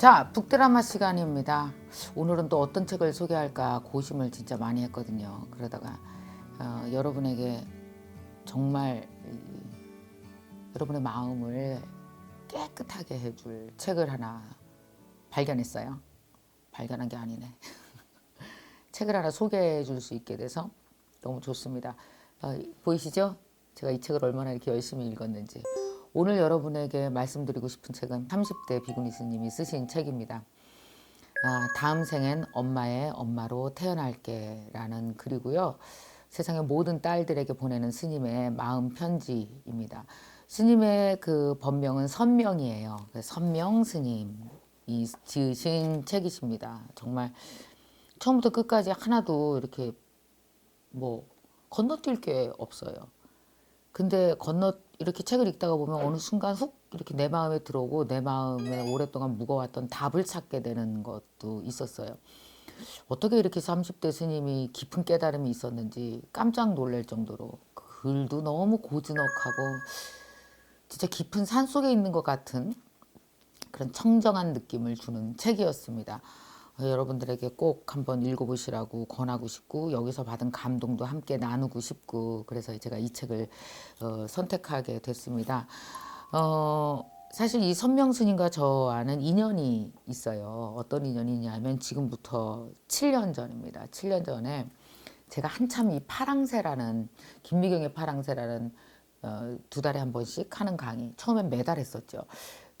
자, 북드라마 시간입니다. 오늘은 또 어떤 책을 소개할까 고심을 진짜 많이 했거든요. 그러다가 어, 여러분에게 정말 이, 여러분의 마음을 깨끗하게 해줄 책을 하나 발견했어요. 발견한 게 아니네. 책을 하나 소개해 줄 수 있게 돼서 너무 좋습니다. 어, 보이시죠? 제가 이 책을 얼마나 이렇게 열심히 읽었는지. 오늘 여러분에게 말씀드리고 싶은 책은 30대 비구니 스님이 쓰신 책입니다. 아, 다음 생엔 엄마의 엄마로 태어날게 라는 글이고요. 세상의 모든 딸들에게 보내는 스님의 마음 편지입니다. 스님의 그 법명은 선명이에요. 선명 스님이 지으신 책이십니다. 정말 처음부터 끝까지 하나도 이렇게 뭐 건너뛸 게 없어요. 근데 건너 이렇게 책을 읽다가 보면 어느 순간 훅 이렇게 내 마음에 들어오고 내 마음에 오랫동안 묵어왔던 답을 찾게 되는 것도 있었어요. 어떻게 이렇게 30대 스님이 깊은 깨달음이 있었는지 깜짝 놀랄 정도로 글도 너무 고즈넉하고 진짜 깊은 산 속에 있는 것 같은 그런 청정한 느낌을 주는 책이었습니다. 어, 여러분들에게 꼭 한번 읽어보시라고 권하고 싶고 여기서 받은 감동도 함께 나누고 싶고 그래서 제가 이 책을 어, 선택하게 됐습니다. 어, 사실 이 선명 스님과 저와는 인연이 있어요. 어떤 인연이냐면 지금부터 7년 전입니다. 7년 전에 제가 한참 이 파랑새라는 김미경의 파랑새라는 어, 두 달에 한 번씩 하는 강의 처음엔 매달 했었죠.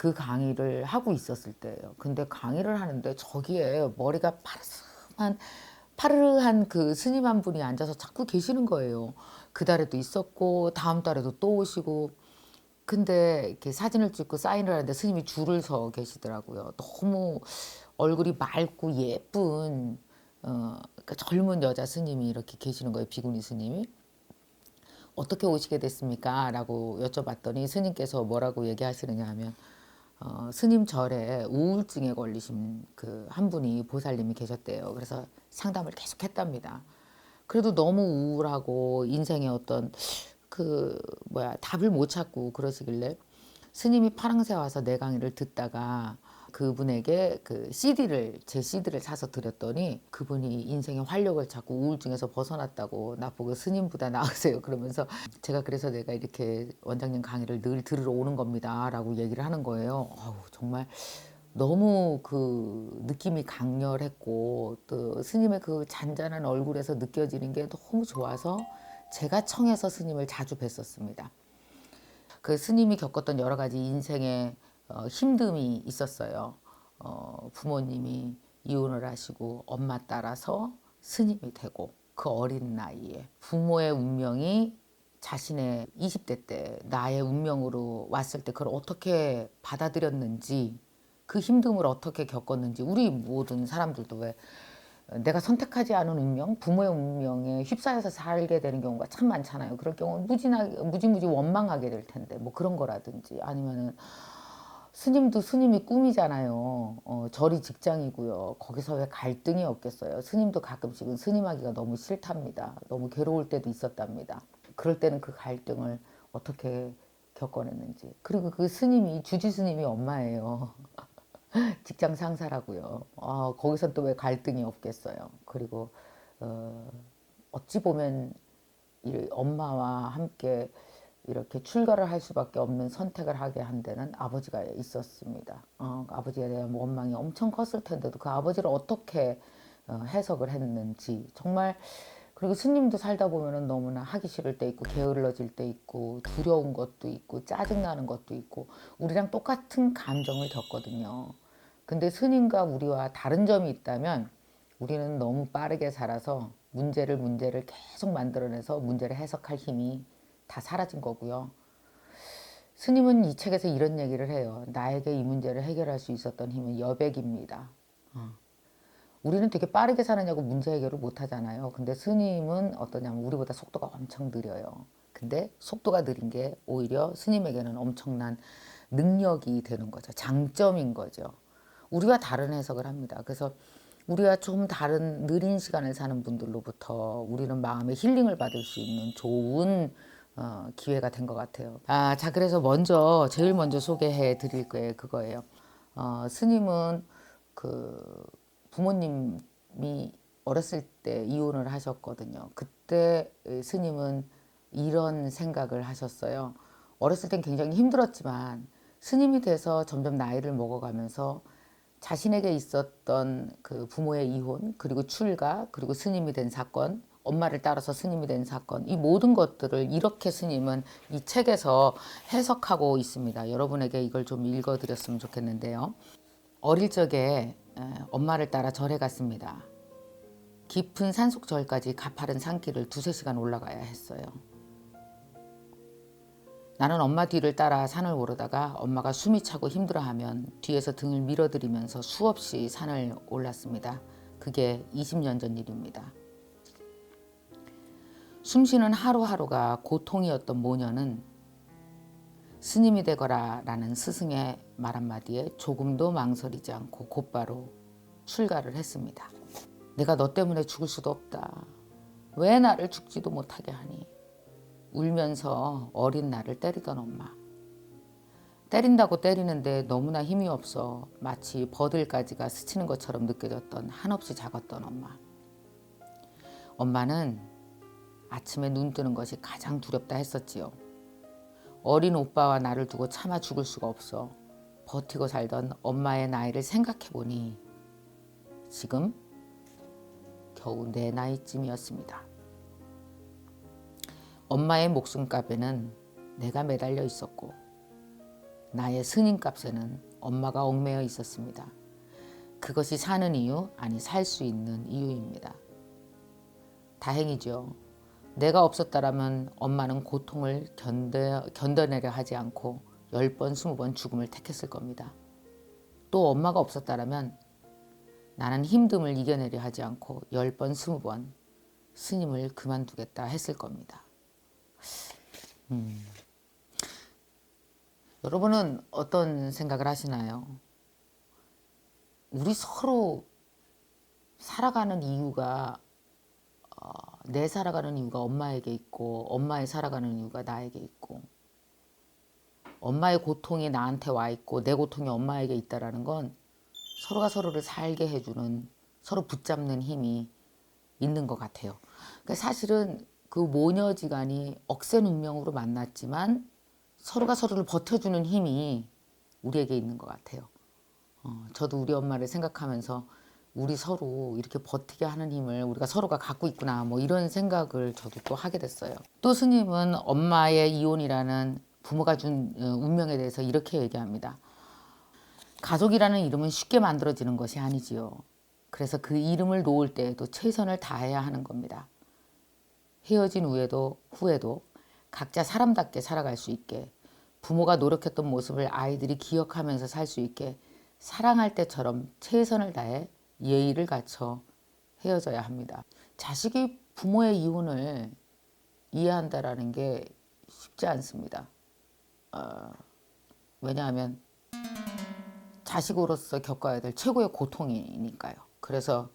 그 강의를 하고 있었을 때예요. 근데 강의를 하는데 저기에 머리가 파르스한 파르르한 그 스님 한 분이 앉아서 자꾸 계시는 거예요. 그 달에도 있었고 다음 달에도 또 오시고 근데 이렇게 사진을 찍고 사인을 하는데 스님이 줄을 서 계시더라고요. 너무 얼굴이 맑고 예쁜 어, 그러니까 젊은 여자 스님이 이렇게 계시는 거예요. 비구니 스님이. 어떻게 오시게 됐습니까? 라고 여쭤봤더니 스님께서 뭐라고 얘기하시느냐 하면 어, 스님 절에 우울증에 걸리신 그 한 분이 보살님이 계셨대요. 그래서 상담을 계속 했답니다. 그래도 너무 우울하고 인생의 어떤 그 뭐야 답을 못 찾고 그러시길래 스님이 파랑새 와서 내 강의를 듣다가 그분에게 그 CD를 제 CD를 사서 드렸더니 그분이 인생의 활력을 찾고 우울증에서 벗어났다고 나보고 스님보다 나으세요 그러면서 제가 그래서 내가 이렇게 원장님 강의를 늘 들으러 오는 겁니다라고 얘기를 하는 거예요. 아우 정말 너무 그 느낌이 강렬했고 또 스님의 그 잔잔한 얼굴에서 느껴지는 게 너무 좋아서 제가 청해서 스님을 자주 뵀었습니다. 그 스님이 겪었던 여러 가지 인생의 어, 힘듦이 있었어요. 어, 부모님이 이혼을 하시고 엄마 따라서 스님이 되고 그 어린 나이에 부모의 운명이 자신의 20대 때 나의 운명으로 왔을 때 그걸 어떻게 받아들였는지 그 힘듦을 어떻게 겪었는지 우리 모든 사람들도 왜 내가 선택하지 않은 운명, 부모의 운명에 휩싸여서 살게 되는 경우가 참 많잖아요. 그럴 경우는 무진하게, 무지무지 원망하게 될 텐데, 뭐 그런 거라든지 아니면은 스님도 스님이 꿈이잖아요. 어, 절이 직장이고요. 거기서 왜 갈등이 없겠어요. 스님도 가끔씩은 스님하기가 너무 싫답니다. 너무 괴로울 때도 있었답니다. 그럴 때는 그 갈등을 어떻게 겪어냈는지. 그리고 그 스님이 주지 스님이 엄마예요. 직장 상사라고요. 아, 거기서 또 왜 갈등이 없겠어요. 그리고 어, 어찌 보면 이 엄마와 함께 이렇게 출가를 할 수밖에 없는 선택을 하게 한 데는 아버지가 있었습니다. 어, 아버지에 대한 원망이 엄청 컸을 텐데도 그 아버지를 어떻게 어, 해석을 했는지 정말 그리고 스님도 살다 보면은 너무나 하기 싫을 때 있고 게을러질 때 있고 두려운 것도 있고 짜증 나는 것도 있고 우리랑 똑같은 감정을 겪거든요. 근데 스님과 우리와 다른 점이 있다면 우리는 너무 빠르게 살아서 문제를 문제를 계속 만들어내서 문제를 해석할 힘이 다 사라진 거고요. 스님은 이 책에서 이런 얘기를 해요. 나에게 이 문제를 해결할 수 있었던 힘은 여백입니다. 어. 우리는 되게 빠르게 사느냐고 문제 해결을 못 하잖아요. 근데 스님은 어떠냐면 우리보다 속도가 엄청 느려요. 근데 속도가 느린 게 오히려 스님에게는 엄청난 능력이 되는 거죠. 장점인 거죠. 우리와 다른 해석을 합니다. 그래서 우리와 좀 다른 느린 시간을 사는 분들로부터 우리는 마음의 힐링을 받을 수 있는 좋은 어, 기회가 된 것 같아요. 아, 자, 그래서 먼저, 제일 먼저 소개해 드릴 거예요. 그거예요. 어, 스님은 그 부모님이 어렸을 때 이혼을 하셨거든요. 그때 스님은 이런 생각을 하셨어요. 어렸을 땐 굉장히 힘들었지만 스님이 돼서 점점 나이를 먹어가면서 자신에게 있었던 그 부모의 이혼 그리고 출가 그리고 스님이 된 사건 엄마를 따라서 스님이 된 사건 이 모든 것들을 이렇게 스님은 이 책에서 해석하고 있습니다. 여러분에게 이걸 좀 읽어드렸으면 좋겠는데요. 어릴 적에 에, 엄마를 따라 절에 갔습니다. 깊은 산속 절까지 가파른 산길을 두세 시간 올라가야 했어요. 나는 엄마 뒤를 따라 산을 오르다가 엄마가 숨이 차고 힘들어하면 뒤에서 등을 밀어들이면서 수없이 산을 올랐습니다. 그게 20년 전 일입니다. 숨쉬는 하루하루가 고통이었던 모녀는 스님이 되거라 라는 스승의 말 한마디에 조금도 망설이지 않고 곧바로 출가를 했습니다. 내가 너 때문에 죽을 수도 없다. 왜 나를 죽지도 못하게 하니? 울면서 어린 나를 때리던 엄마. 때린다고 때리는데 너무나 힘이 없어 마치 버들가지가 스치는 것처럼 느껴졌던 한없이 작았던 엄마. 엄마는 아침에 눈 뜨는 것이 가장 두렵다 했었지요. 어린 오빠와 나를 두고 참아 죽을 수가 없어 버티고 살던 엄마의 나이를 생각해 보니 지금 겨우 내 나이쯤이었습니다. 엄마의 목숨값에는 내가 매달려 있었고 나의 스님값에는 엄마가 얽매여 있었습니다. 그것이 사는 이유 아니 살 수 있는 이유입니다. 다행이죠. 내가 없었다라면 엄마는 고통을 견뎌, 견뎌내려 하지 않고 10번, 20번 죽음을 택했을 겁니다. 또 엄마가 없었다라면 나는 힘듦을 이겨내려 하지 않고 10번, 20번 스님을 그만두겠다 했을 겁니다. 음. 여러분은 어떤 생각을 하시나요? 우리 서로 살아가는 이유가 어, 내 살아가는 이유가 엄마에게 있고 엄마의 살아가는 이유가 나에게 있고 엄마의 고통이 나한테 와 있고 내 고통이 엄마에게 있다라는 건 서로가 서로를 살게 해주는 서로 붙잡는 힘이 있는 것 같아요. 그러니까 사실은 그 모녀지간이 억센 운명으로 만났지만 서로가 서로를 버텨주는 힘이 우리에게 있는 것 같아요. 어, 저도 우리 엄마를 생각하면서 우리 서로 이렇게 버티게 하는 힘을 우리가 서로가 갖고 있구나 뭐 이런 생각을 저도 또 하게 됐어요. 또 스님은 엄마의 이혼이라는 부모가 준 어, 운명에 대해서 이렇게 얘기합니다. 가족이라는 이름은 쉽게 만들어지는 것이 아니지요. 그래서 그 이름을 놓을 때에도 최선을 다해야 하는 겁니다. 헤어진 후에도 후에도 각자 사람답게 살아갈 수 있게 부모가 노력했던 모습을 아이들이 기억하면서 살 수 있게 사랑할 때처럼 최선을 다해 예의를 갖춰 헤어져야 합니다. 자식이 부모의 이혼을 이해한다라는 게 쉽지 않습니다. 어, 왜냐하면 자식으로서 겪어야 될 최고의 고통이니까요. 그래서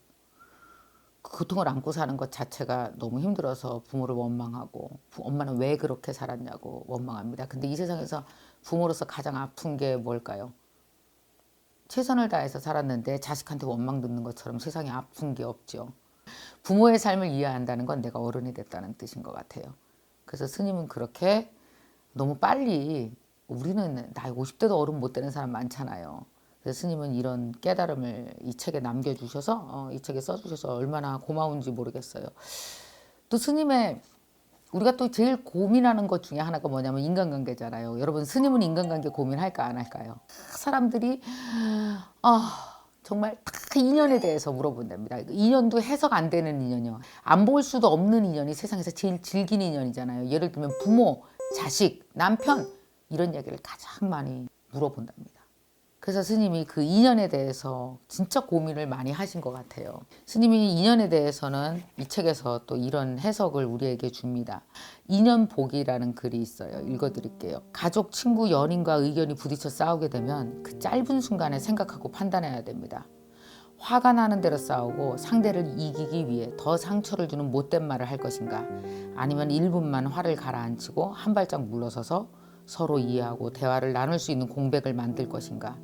그 고통을 안고 사는 것 자체가 너무 힘들어서 부모를 원망하고 엄마는 왜 그렇게 살았냐고 원망합니다. 근데 이 세상에서 부모로서 가장 아픈 게 뭘까요? 최선을 다해서 살았는데 자식한테 원망 듣는 것처럼 세상에 아픈 게 없죠. 부모의 삶을 이해한다는 건 내가 어른이 됐다는 뜻인 것 같아요. 그래서 스님은 그렇게 너무 빨리 우리는 나이 50대도 어른 못 되는 사람 많잖아요. 그래서 스님은 이런 깨달음을 이 책에 남겨주셔서 어, 이 책에 써주셔서 얼마나 고마운지 모르겠어요. 또 스님의 우리가 또 제일 고민하는 것 중에 하나가 뭐냐면 인간관계잖아요. 여러분 스님은 인간관계 고민할까 안 할까요? 사람들이 아 정말 다 인연에 대해서 물어본답니다. 인연도 해석 안 되는 인연이요. 안 볼 수도 없는 인연이 세상에서 제일 질긴 인연이잖아요. 예를 들면 부모, 자식, 남편 이런 얘기를 가장 많이 물어본답니다. 그래서 스님이 그 인연에 대해서 진짜 고민을 많이 하신 것 같아요. 스님이 인연에 대해서는 이 책에서 또 이런 해석을 우리에게 줍니다. 인연복이라는 글이 있어요. 읽어드릴게요. 가족, 친구, 연인과 의견이 부딪혀 싸우게 되면 그 짧은 순간에 생각하고 판단해야 됩니다. 화가 나는 대로 싸우고 상대를 이기기 위해 더 상처를 주는 못된 말을 할 것인가 아니면 1분만 화를 가라앉히고 한 발짝 물러서서 서로 이해하고 대화를 나눌 수 있는 공백을 만들 것인가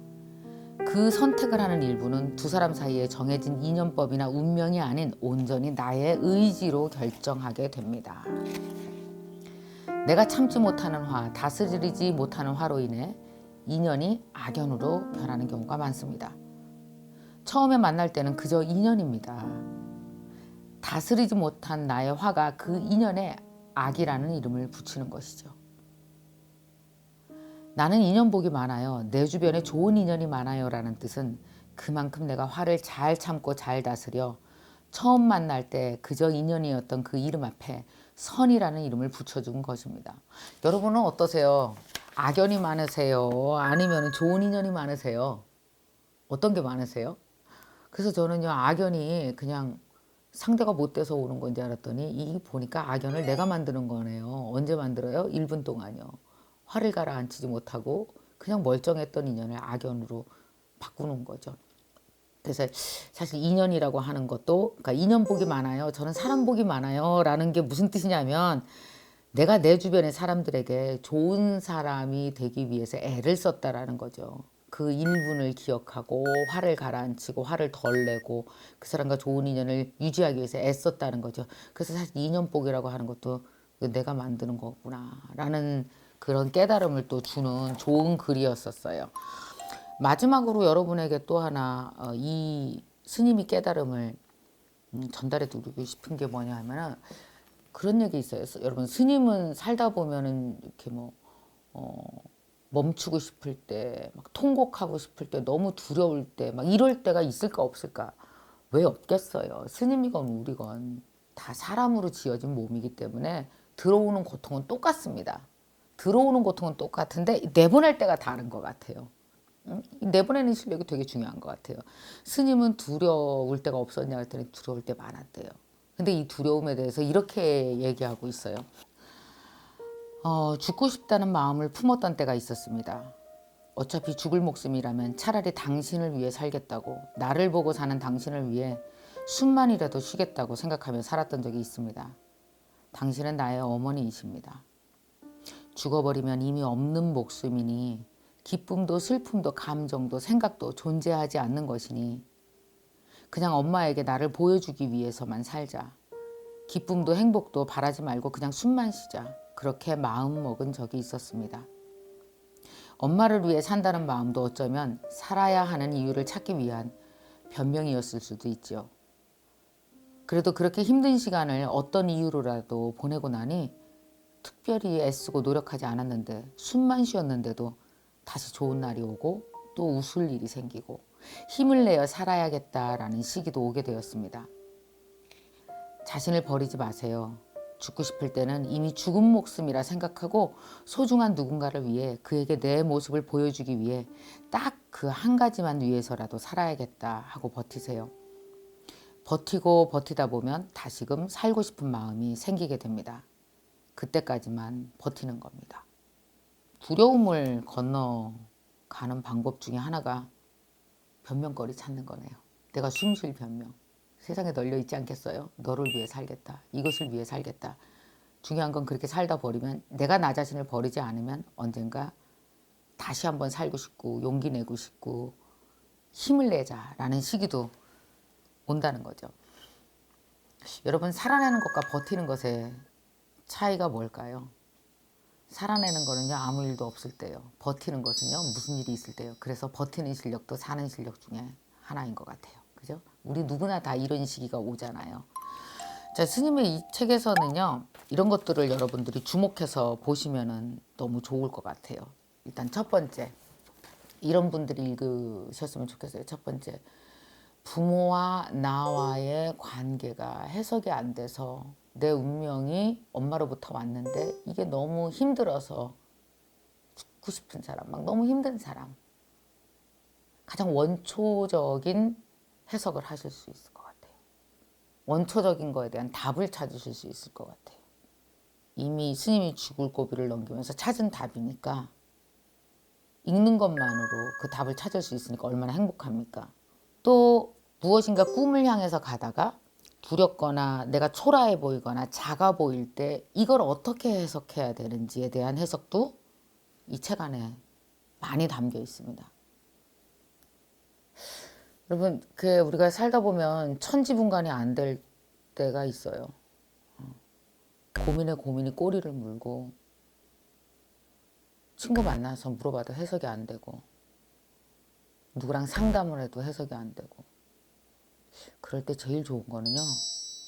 그 선택을 하는 일부는 두 사람 사이에 정해진 인연법이나 운명이 아닌 온전히 나의 의지로 결정하게 됩니다. 내가 참지 못하는 화, 다스리지 못하는 화로 인해 인연이 악연으로 변하는 경우가 많습니다. 처음에 만날 때는 그저 인연입니다. 다스리지 못한 나의 화가 그 인연에 악이라는 이름을 붙이는 것이죠. 나는 인연복이 많아요. 내 주변에 좋은 인연이 많아요. 라는 뜻은 그만큼 내가 화를 잘 참고 잘 다스려 처음 만날 때 그저 인연이었던 그 이름 앞에 선이라는 이름을 붙여준 것입니다. 여러분은 어떠세요? 악연이 많으세요? 아니면 좋은 인연이 많으세요? 어떤 게 많으세요? 그래서 저는요, 악연이 그냥 상대가 못 돼서 오는 건지 알았더니 이 보니까 악연을 내가 만드는 거네요. 언제 만들어요? 1분 동안요. 화를 가라앉히지 못하고 그냥 멀쩡했던 인연을 악연으로 바꾸는 거죠. 그래서 사실 인연이라고 하는 것도 그러니까 인연 복이 많아요. 저는 사람 복이 많아요라는 게 무슨 뜻이냐면 내가 내 주변의 사람들에게 좋은 사람이 되기 위해서 애를 썼다라는 거죠. 그 1분을 기억하고 화를 가라앉히고 화를 덜 내고 그 사람과 좋은 인연을 유지하기 위해서 애썼다는 거죠. 그래서 사실 인연복이라고 하는 것도 내가 만드는 거구나라는 그런 깨달음을 또 주는 좋은 글이었었어요. 마지막으로 여러분에게 또 하나 어, 이 스님이 깨달음을 음, 전달해 드리고 싶은 게 뭐냐 하면은 그런 얘기 있어요. 여러분 스님은 살다 보면은 이렇게 뭐 어, 멈추고 싶을 때, 막 통곡하고 싶을 때, 너무 두려울 때, 막 이럴 때가 있을까 없을까? 왜 없겠어요? 스님이건 우리건 다 사람으로 지어진 몸이기 때문에 들어오는 고통은 똑같습니다. 들어오는 고통은 똑같은데 내보낼 때가 다른 것 같아요. 응? 내보내는 실력이 되게 중요한 것 같아요. 스님은 두려울 때가 없었냐 했더니 두려울 때 많았대요. 근데 이 두려움에 대해서 이렇게 얘기하고 있어요. 어, 죽고 싶다는 마음을 품었던 때가 있었습니다. 어차피 죽을 목숨이라면 차라리 당신을 위해 살겠다고 나를 보고 사는 당신을 위해 숨만이라도 쉬겠다고 생각하며 살았던 적이 있습니다. 당신은 나의 어머니이십니다. 죽어버리면 이미 없는 목숨이니 기쁨도 슬픔도 감정도 생각도 존재하지 않는 것이니 그냥 엄마에게 나를 보여주기 위해서만 살자. 기쁨도 행복도 바라지 말고 그냥 숨만 쉬자. 그렇게 마음 먹은 적이 있었습니다. 엄마를 위해 산다는 마음도 어쩌면 살아야 하는 이유를 찾기 위한 변명이었을 수도 있지요. 그래도 그렇게 힘든 시간을 어떤 이유로라도 보내고 나니 특별히 애쓰고 노력하지 않았는데 숨만 쉬었는데도 다시 좋은 날이 오고 또 웃을 일이 생기고 힘을 내어 살아야겠다라는 시기도 오게 되었습니다. 자신을 버리지 마세요. 죽고 싶을 때는 이미 죽은 목숨이라 생각하고 소중한 누군가를 위해 그에게 내 모습을 보여주기 위해 딱 그 한 가지만 위해서라도 살아야겠다 하고 버티세요. 버티고 버티다 보면 다시금 살고 싶은 마음이 생기게 됩니다. 그때까지만 버티는 겁니다. 두려움을 건너가는 방법 중에 하나가 변명거리 찾는 거네요. 내가 숨쉴 변명. 세상에 널려 있지 않겠어요? 너를 위해 살겠다. 이것을 위해 살겠다. 중요한 건 그렇게 살다 버리면 내가 나 자신을 버리지 않으면 언젠가 다시 한번 살고 싶고 용기 내고 싶고 힘을 내자라는 시기도 온다는 거죠. 여러분 살아내는 것과 버티는 것에 차이가 뭘까요? 살아내는 거는요 아무 일도 없을 때요. 버티는 것은요 무슨 일이 있을 때요. 그래서 버티는 실력도 사는 실력 중에 하나인 것 같아요. 그죠? 우리 누구나 다 이런 시기가 오잖아요. 자 스님의 이 책에서는요 이런 것들을 여러분들이 주목해서 보시면은 너무 좋을 것 같아요. 일단 첫 번째 이런 분들이 읽으셨으면 좋겠어요. 첫 번째 부모와 나와의 관계가 해석이 안 돼서 내 운명이 엄마로부터 왔는데 이게 너무 힘들어서 죽고 싶은 사람, 막 너무 힘든 사람. 가장 원초적인 해석을 하실 수 있을 것 같아요. 원초적인 거에 대한 답을 찾으실 수 있을 것 같아요. 이미 스님이 죽을 고비를 넘기면서 찾은 답이니까 읽는 것만으로 그 답을 찾을 수 있으니까 얼마나 행복합니까? 또 무엇인가 꿈을 향해서 가다가 두렵거나 내가 초라해 보이거나 작아 보일 때 이걸 어떻게 해석해야 되는지에 대한 해석도 이 책 안에 많이 담겨 있습니다. 여러분, 그 우리가 살다 보면 천지분간이 안 될 때가 있어요. 어. 고민에 고민이 꼬리를 물고 친구 만나서 물어봐도 해석이 안 되고 누구랑 상담을 해도 해석이 안 되고 그럴 때 제일 좋은 거는요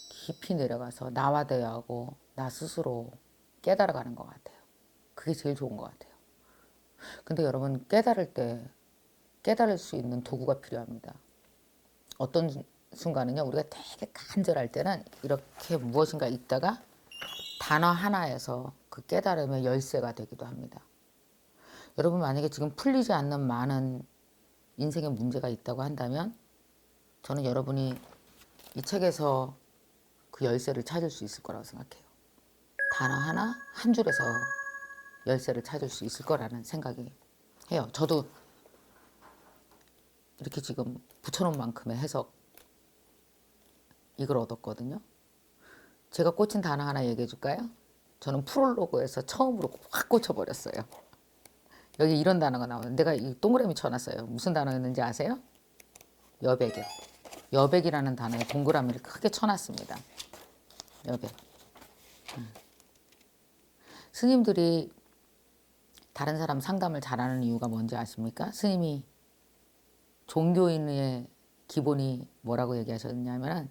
깊이 내려가서 나와 대화하고 나 스스로 깨달아가는 것 같아요. 그게 제일 좋은 것 같아요. 근데 여러분 깨달을 때 깨달을 수 있는 도구가 필요합니다. 어떤 수- 순간은요 우리가 되게 간절할 때는 이렇게 무엇인가 있다가 단어 하나에서 그 깨달음의 열쇠가 되기도 합니다. 여러분 만약에 지금 풀리지 않는 많은 인생의 문제가 있다고 한다면 저는 여러분이 이 책에서 그 열쇠를 찾을 수 있을 거라고 생각해요. 단어 하나 한 줄에서 열쇠를 찾을 수 있을 거라는 생각이 해요. 저도 이렇게 지금 붙여놓은 만큼의 해석 이걸 얻었거든요. 제가 꽂힌 단어 하나 얘기해 줄까요? 저는 프롤로그에서 처음으로 확 꽂혀버렸어요. 여기 이런 단어가 나와요. 내가 이 동그라미 쳐놨어요. 무슨 단어였는지 아세요? 여백이요. 여백이라는 단어에 동그라미를 크게 쳐놨습니다. 여백. 음. 스님들이 다른 사람 상담을 잘하는 이유가 뭔지 아십니까? 스님이 종교인의 기본이 뭐라고 얘기하셨냐면은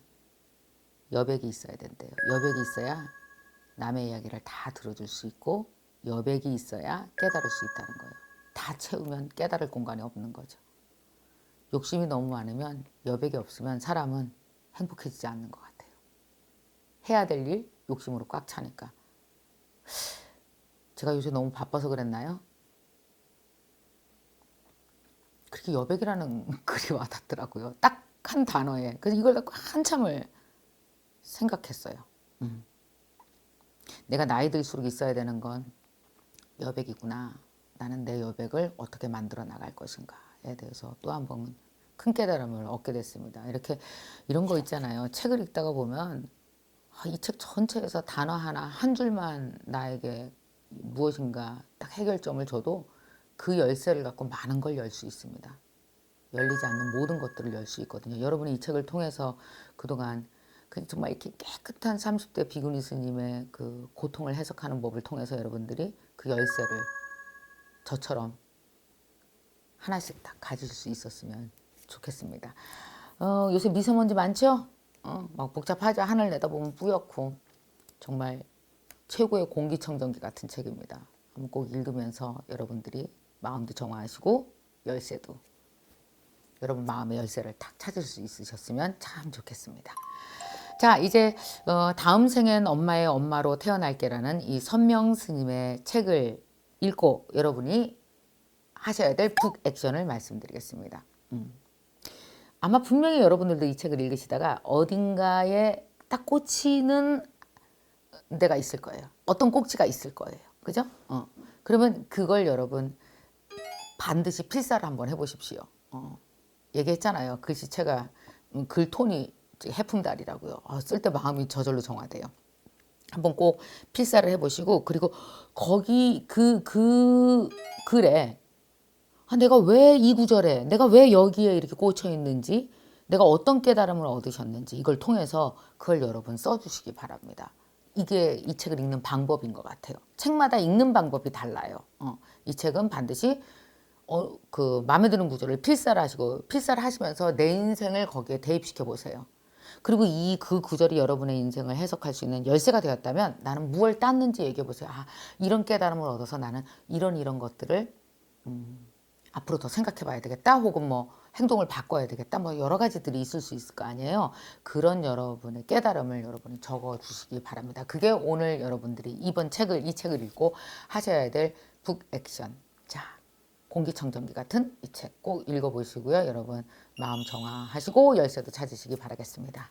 여백이 있어야 된대요. 여백이 있어야 남의 이야기를 다 들어줄 수 있고 여백이 있어야 깨달을 수 있다는 거예요. 다 채우면 깨달을 공간이 없는 거죠. 욕심이 너무 많으면 여백이 없으면 사람은 행복해지지 않는 것 같아요. 해야 될 일 욕심으로 꽉 차니까. 제가 요새 너무 바빠서 그랬나요? 그렇게 여백이라는 글이 와닿더라고요. 딱 한 단어에. 그래서 이걸 갖고 한참을 생각했어요. 음. 내가 나이 들수록 있어야 되는 건 여백이구나. 나는 내 여백을 어떻게 만들어 나갈 것인가에 대해서 또 한 번 큰 깨달음을 얻게 됐습니다. 이렇게 이런 거 있잖아요. 책을 읽다가 보면 아, 이책 전체에서 단어 하나 한 줄만 나에게 무엇인가 딱 해결점을 줘도 그 열쇠를 갖고 많은 걸 열 수 있습니다. 열리지 않는 모든 것들을 열 수 있거든요. 여러분이 이 책을 통해서 그동안 그 정말 이렇게 깨끗한 30대 비구니 스님의 그 고통을 해석하는 법을 통해서 여러분들이 그 열쇠를 저처럼 하나씩 다 가질 수 있었으면 좋겠습니다. 어, 요새 미세먼지 많죠? 어, 막 복잡하죠. 하늘 내다보면 뿌옇고 정말 최고의 공기청정기 같은 책입니다. 한번 꼭 읽으면서 여러분들이 마음도 정화하시고 열쇠도 여러분 마음의 열쇠를 탁 찾을 수 있으셨으면 참 좋겠습니다. 자, 이제 어, 다음 생엔 엄마의 엄마로 태어날게라는 이 선명 스님의 책을 읽고 여러분이 하셔야 될 북 액션을 말씀드리겠습니다. 음. 아마 분명히 여러분들도 이 책을 읽으시다가 어딘가에 딱 꽂히는 데가 있을 거예요. 어떤 꼭지가 있을 거예요. 그죠? 어. 그러면 그걸 여러분 반드시 필사를 한번 해보십시오. 어. 얘기했잖아요. 글씨체가 음, 글 톤이 해풍달이라고요. 아, 쓸때 마음이 저절로 정화돼요. 한번 꼭 필사를 해보시고 그리고 거기 그 그 글에 아, 내가 왜 이 구절에 내가 왜 여기에 이렇게 꽂혀 있는지 내가 어떤 깨달음을 얻으셨는지 이걸 통해서 그걸 여러분 써주시기 바랍니다. 이게 이 책을 읽는 방법인 것 같아요. 책마다 읽는 방법이 달라요. 어, 이 책은 반드시 어, 그 마음에 드는 구절을 필사를 하시고 필사를 하시면서 내 인생을 거기에 대입시켜 보세요. 그리고 이 그 구절이 여러분의 인생을 해석할 수 있는 열쇠가 되었다면 나는 무엇을 땄는지 얘기해 보세요. 아, 이런 깨달음을 얻어서 나는 이런 이런 것들을 음, 앞으로 더 생각해 봐야 되겠다. 혹은 뭐 행동을 바꿔야 되겠다. 뭐 여러 가지들이 있을 수 있을 거 아니에요. 그런 여러분의 깨달음을 여러분이 적어 주시기 바랍니다. 그게 오늘 여러분들이 이번 책을 이 책을 읽고 하셔야 될 북 액션. 자, 공기청정기 같은 이 책 꼭 읽어보시고요. 여러분 마음 정화하시고 열쇠도 찾으시기 바라겠습니다.